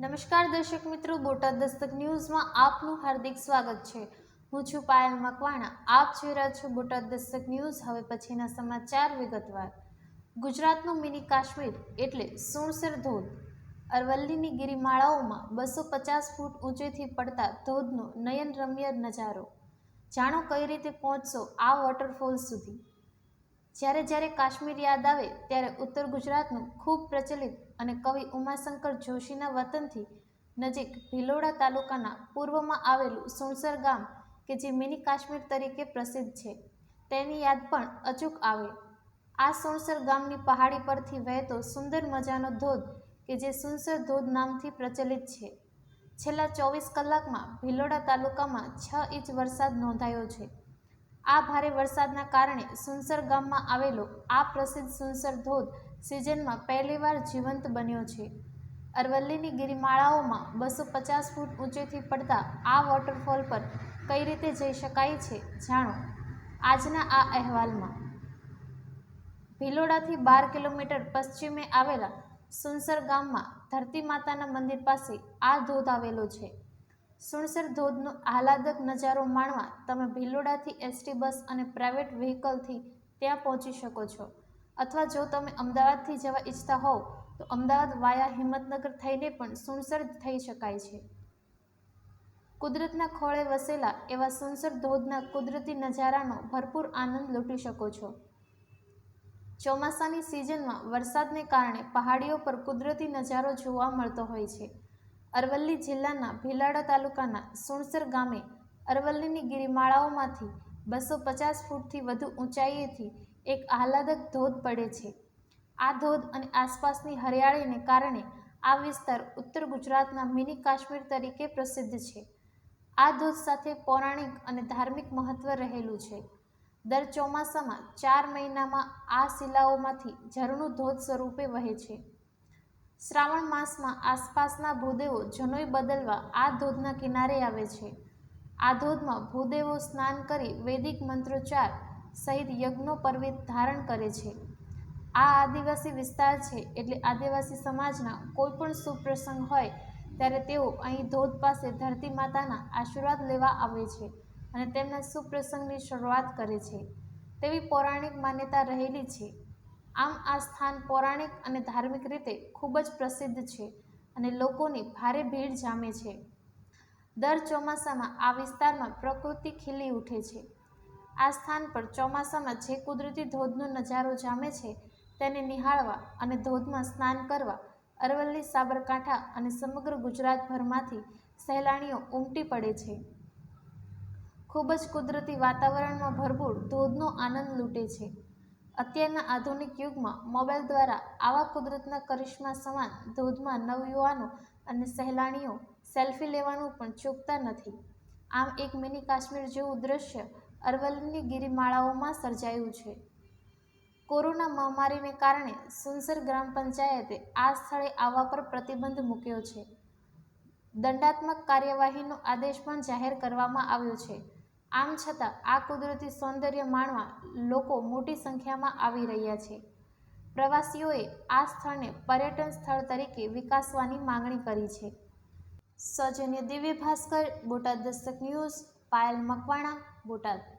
નમસ્કાર દર્શક મિત્રો, બોટાદ દસ્તક ન્યૂઝમાં આપનું હાર્દિક સ્વાગત છે. હું છું પાયલ મકવાણા. આપ જોઈ રહ્યા છો બોટાદ દસ્તક ન્યૂઝ. હવે પછીના સમાચાર વિગતવાર. ગુજરાતનું મિની કાશ્મીર એટલે સુણસર ધોધ. અરવલ્લીની ગિરિમાળાઓમાં બસો પચાસ ફૂટ ઊંચેથી પડતા ધોધનો નયનરમ્ય નજારો. જાણો કઈ રીતે પહોંચશો આ વોટરફોલ સુધી? જ્યારે જ્યારે કાશ્મીર યાદ આવે, ત્યારે ઉત્તર ગુજરાતનું ખૂબ પ્રચલિત અને કવિ ઉમાશંકર જોશીના વતનથી નજીક ભિલોડા તાલુકાના પૂર્વમાં આવેલું સુણસર ગામ, કે જે મિની કાશ્મીર તરીકે પ્રસિદ્ધ છે, તેની યાદ પણ અચૂક આવે. આ સુણસર ગામની પહાડી પરથી વહેતો સુંદર મજાનો ધોધ, કે જે સુણસર ધોધ નામથી પ્રચલિત છે. છેલ્લા ચોવીસ કલાકમાં ભિલોડા તાલુકામાં છ ઇંચ વરસાદ નોંધાયો છે. આ ભારે વરસાદના કારણે સુનસર ગામમાં આવેલો આ પ્રસિદ્ધ સુનસર ધોધ સિઝનમાં પહેલીવાર જીવંત બન્યો છે. અરવલ્લીની ગિરિમાળાઓમાં બસો પચાસ ફૂટ ઊંચેથી પડતા આ વોટરફોલ પર કઈ રીતે જઈ શકાય છે જાણો? આજના આ અહેવાલમાં. ભિલોડાથી બાર કિલોમીટર પશ્ચિમે આવેલા સુનસર ગામમાં ધરતી માતાના મંદિર પાસે આ ધોધ આવેલો છે. સુણસર ધોધનો આહલાદક નજારો માણવા તમે ભિલોડાથી એસટી બસ અને પ્રાઇવેટ વ્હીકલથી ત્યાં પહોંચી શકો છો. અથવા જો તમે અમદાવાદથી જવા ઈચ્છતા હોવ, તો અમદાવાદ વાયા હિંમતનગર થઈને પણ સુણસર થઈ શકાય છે. કુદરતના ખોળે વસેલા એવા સુનસર ધોધના કુદરતી નજારાનો ભરપૂર આનંદ લૂંટી શકો છો. ચોમાસાની સિઝનમાં વરસાદને કારણે પહાડીઓ પર કુદરતી નજારો જોવા મળતો હોય છે. અરવલ્લી જિલ્લાના ભીલાડા તાલુકાના સુણસર ગામે અરવલ્લીની ગિરિમાળાઓમાંથી બસો પચાસ ફૂટથી વધુ ઊંચાઈએથી એક આહલાદક ધોધ પડે છે. આ ધોધ અને આસપાસની હરિયાળીને કારણે આ વિસ્તાર ઉત્તર ગુજરાતના મિની કાશ્મીર તરીકે પ્રસિદ્ધ છે. આ ધોધ સાથે પૌરાણિક અને ધાર્મિક મહત્વ રહેલું છે. દર ચોમાસામાં ચાર મહિનામાં આ શિલાઓમાંથી ઝરણું ધોધ સ્વરૂપે વહે છે. શ્રાવણ માસમાં આસપાસના ભૂદેવો જનોઈ બદલવા આ ધોધના કિનારે આવે છે. આ ધોધમાં ભૂદેવો સ્નાન કરી વૈદિક મંત્રોચ્ચાર સહિત યજ્ઞો પર્વિત ધારણ કરે છે. આ આદિવાસી વિસ્તાર છે એટલે આદિવાસી સમાજના કોઈ પણ શુભ હોય ત્યારે તેઓ અહીં ધોધ પાસે ધરતી માતાના આશીર્વાદ લેવા આવે છે અને તેમના સુપ્રસંગની શરૂઆત કરે છે. તેવી પૌરાણિક માન્યતા રહેલી છે. આમ આ સ્થાન પૌરાણિક અને ધાર્મિક રીતે ખૂબ જ પ્રસિદ્ધ છે અને લોકોની ભારે ભીડ જામે છે. દર ચોમાસામાં આ વિસ્તારમાં પ્રકૃતિ ખીલી ઉઠે છે. આ સ્થાન પર ચોમાસામાં જે કુદરતી ધોધનો નજારો જામે છે, તેને નિહાળવા અને ધોધમાં સ્નાન કરવા અરવલ્લી, સાબરકાંઠા અને સમગ્ર ગુજરાતભરમાંથી સહેલાણીઓ ઉમટી પડે છે. ખૂબ જ કુદરતી વાતાવરણમાં ભરપૂર ધોધનો આનંદ લૂંટે છે. અત્યારના આધુનિક યુગમાં મોબાઈલ દ્વારા આવા કુદરતના કરિશ્મા સમાન ધોધમાં નવયુવાનો અને સહેલાણીઓ સેલ્ફી લેવાનું પણ ચૂકતા નથી. આમ એક મિની કાશ્મીર જેવું દૃશ્ય અરવલ્લીની ગિરિમાળાઓમાં સર્જાયું છે. કોરોના મહામારીને કારણે સુનસર ગ્રામ પંચાયતે આ સ્થળે આવવા પર પ્રતિબંધ મૂક્યો છે. દંડાત્મક કાર્યવાહીનો આદેશ પણ જાહેર કરવામાં આવ્યો છે. આમ છતાં, આ કુદરતી સૌંદર્ય માણવા લોકો મોટી સંખ્યામાં આવી રહ્યા છે. પ્રવાસીઓએ આ સ્થળને પર્યટન સ્થળ તરીકે વિકાસવાની માંગણી કરી છે. સૌજન્ય દિવ્ય ભાસ્કર, બોટાદ દસ્તક ન્યૂઝ, પાયલ મકવાણા, બોટાદ.